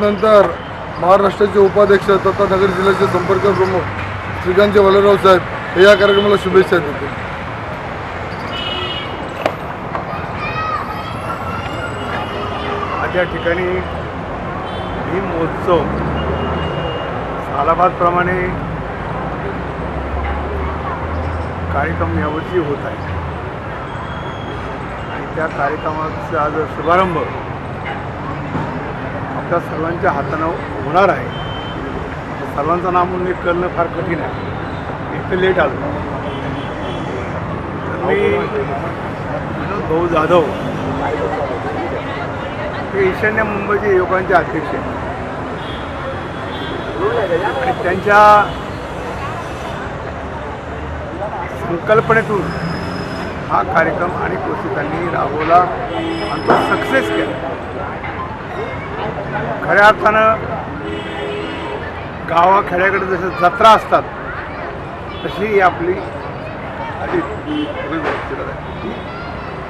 नंतर महाराष्ट्राचे उपाध्यक्ष तथा नगर जिल्ह्याचे संपर्क प्रमुख श्रीकांत वलराव साहेब हे या कार्यक्रमाला शुभेच्छा देते आज या ठिकाणी भीम महोत्सव सालाबादप्रमाणे कार्यक्रम यावर्षी होत आहे. आणि त्या कार्यक्रमाचा आज शुभारंभ. त्या सर्वांच्या हातानं होणार आहे. सर्वांचं नाम म्हणून करणं फार कठीण आहे. एक तर लेट आलो. तर मी विनोद भाऊ जाधव हे ईशान्य मुंबईचे युवकांचे अध्यक्ष आहेत. आणि त्यांच्या संकल्पनेतून हा कार्यक्रम अनेक वर्षी त्यांनी राबवला आणि तो सक्सेस केला. खऱ्या अर्थानं गावाखेड्याकडे जसं जत्रा असतात तशी ही आपली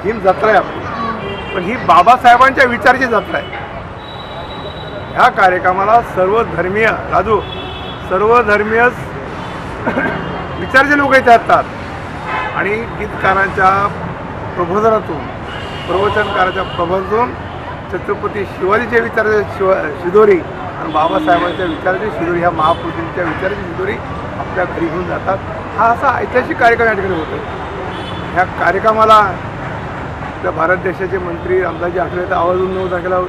ही जत्रा आहे आपली. पण ही बाबासाहेबांच्या विचारची जत्रा आहे. ह्या कार्यक्रमाला सर्व धर्मीय राजू सर्व धर्मीय विचारचे लोक इथे असतात. आणि गीतकारांच्या प्रबोधनातून प्रवचनकाराच्या प्रबोधनातून छत्रपती शिवाजीच्या विचाराचे शिव शिदोरी आणि बाबासाहेबांच्या विचाराची शिदोरी ह्या महापुरुषांच्या विचाराची शिदोरी आपल्या घरी घेऊन जातात. हा असा ऐतिहासिक कार्यक्रम या ठिकाणी होतो ह्या कार्यक्रमाला आपल्या भारत देशाचे मंत्री रामदासजी आठवले तर आवाज नऊ तारखेला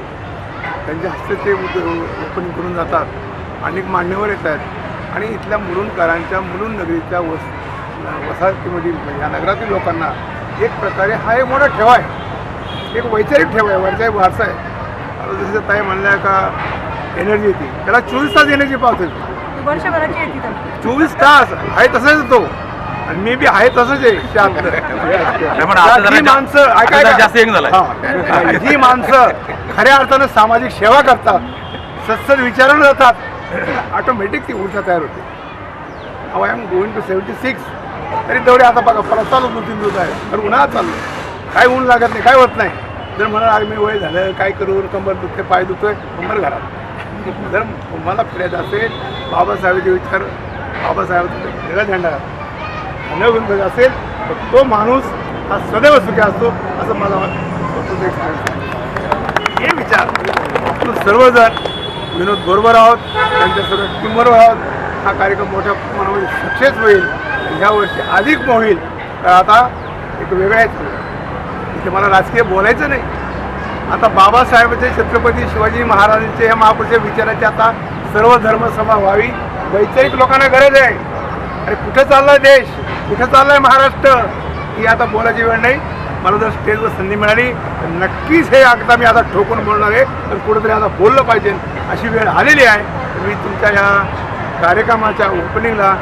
त्यांच्या हस्ते ते ओपन करून जातात. अनेक मान्यवर येत आहेत. आणि इथल्या मुलुंडकरांच्या मुलुंड नगरीच्या वस वसाहतीमधील या नगरातील लोकांना एक प्रकारे हा एक मोठा ठेवा आहे. एक वैचारिक ठेवा आहे वैचारिक वारसा आहे. जसं ताई म्हणल्या का एनर्जी येते. त्याला चोवीस तास एनर्जी पावते. चोवीस तास आहे तसंच तो. आणि मी बी आहे तसंच आहे ही माणसं ऐका, आता जरा ऐका. जास्त young झालाय. हा. माणसं खऱ्या अर्थानं सामाजिक सेवा करतात. सत्सद विचारानं जातात ऑटोमॅटिक ती ऊर्जा तयार होते. अहो I am going to seventy six तरी तेवढे आता बघा परत चालू दोन तीन दिवस आहे. तर उन्हाळ्यात चाललो काय ऊन लागत नाही काय होत नाही. जर म्हणा आज मी वय झालं काय करू कंबर दुखते पाय दुखतोय कंबर घरात जर तुम्हाला फिरायचं असेल बाबासाहेबांचे विचार बाबासाहेबांचा वेगळा झेंडा न घेऊन असेल तर तो माणूस हा सदैव सुखी असतो असं मला हे विचार. आपण सर्वजण विनोद बरोबर आहोत त्यांच्या सर्व टीमबरोबर आहोत. हा कार्यक्रम मोठ्या प्रमाणामध्ये सक्सेस होईल. आणि ह्या वर्षी अधिक होईल तर आता एक वेगळ्या की मला राजकीय बोलायचं नाही. आता बाबासाहेबांचे छत्रपती शिवाजी महाराजांचे या महापुरुष विचाराची आता सर्व धर्मसभा व्हावी वैचारिक लोकांना गरज आहे. अरे कुठं चाललाय देश? कुठं चाललाय महाराष्ट्र? ही आता बोलायची वेळ नाही. मला जर स्टेजवर संधी मिळाली तर नक्कीच हे आता मी आता ठोकून बोलणार आहे. तर कुठंतरी आता बोललं पाहिजे. अशी वेळ आलेली आहे. मी तुमच्या या कार्यक्रमाच्या ओपनिंगला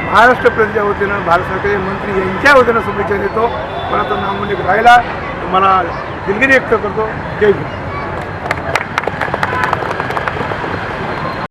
महाराष्ट्र प्रदेशच्या वतीनं भारत सरकारचे मंत्री यांच्या वतीनं शुभेच्छा देतो. मला तो नामोल्लेख राहिला. मला दिलगिरी व्यक्त करतो. जय भीम